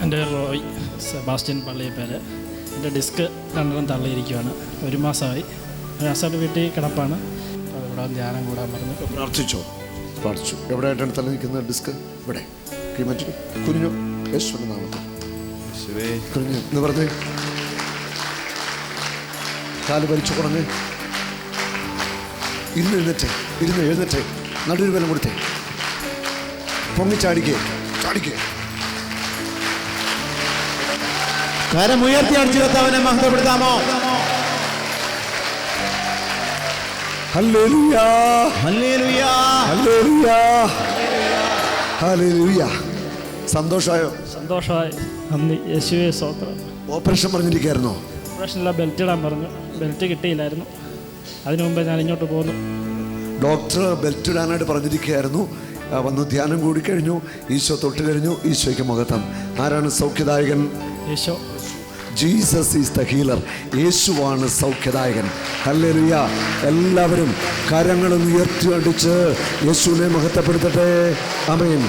എന്റെ റോയ്. സെബാസ്റ്റ്യൻ പള്ളിയപ്പേര് എന്റെ ഡിസ്ക് രണ്ടെണ്ണം തള്ളിയിരിക്കുകയാണ് ഒരു മാസമായി. ഒരു മാസമായിട്ട് വീട്ടിൽ കിടപ്പാണ്. അപ്പോൾ ഇവിടെ ധ്യാനം കൂടാൻ പറഞ്ഞു. പ്രാർത്ഥിച്ചോ? പ്രാർത്ഥിച്ചു. എവിടെയായിട്ടാണ് തള്ളി നിൽക്കുന്ന ഡിസ്ക്? ഇവിടെ. കുഞ്ഞു യേശുവിന്റെ നാമത്തിൽ. കുഞ്ഞു എന്ന് പറഞ്ഞേ. കാൽ വലിച്ചു കുറഞ്ഞ്. ഇരുന്ന് എഴുന്നേറ്റേ. ഇരുന്ന് എഴുന്നേറ്റേ. നടുവിൽ ബലം കൊടുത്തേ. പൊങ്ങിച്ചാടിക്കേ. ചാടിക്കേ. കരമുയർത്തി അടിച്ചു കർത്താവിനെ മഹത്വപ്പെടുത്താമോ? ഹല്ലേലൂയാ. ഹല്ലേലൂയാ. ഹല്ലേലൂയാ. ഹല്ലേലൂയാ. സന്തോഷമായോ? സന്തോഷമായി. നന്ദി. യേശുവേ സ്തോത്രം. ഓപ്പറേഷൻ പറഞ്ഞിരിക്കുകയായിരുന്നോ? ഓപ്പറേഷനില്ല ബെൽറ്റ് ഇടാൻ പറഞ്ഞു. ബെൽറ്റ് കിട്ടിയില്ലായിരുന്നു. അതിനു മുമ്പേ ഞാൻ ഇങ്ങോട്ട് പോന്നു. ഡോക്ടർ ബെൽറ്റ് ഇടാനായിട്ട് പറഞ്ഞിരിക്കുകയായിരുന്നു. വന്നു ധ്യാനം കൂടി കഴിഞ്ഞു. ഈശോ തൊട്ട് കഴിഞ്ഞു. ഈശോയ്ക്ക് മുഖത്തം. ആരാണ് സൗഖ്യദായകൻ? യേശോ ജീസസ് ഈസ് ദ ഹീലർ യേശുവാണ് സൗഖ്യദായകൻ. ഹല്ലേലൂയ എല്ലാവരും കരങ്ങളും ഉയർത്തി അടിച്ച് യേശുവിനെ മഹത്വപ്പെടുത്തട്ടെ. അമേൻ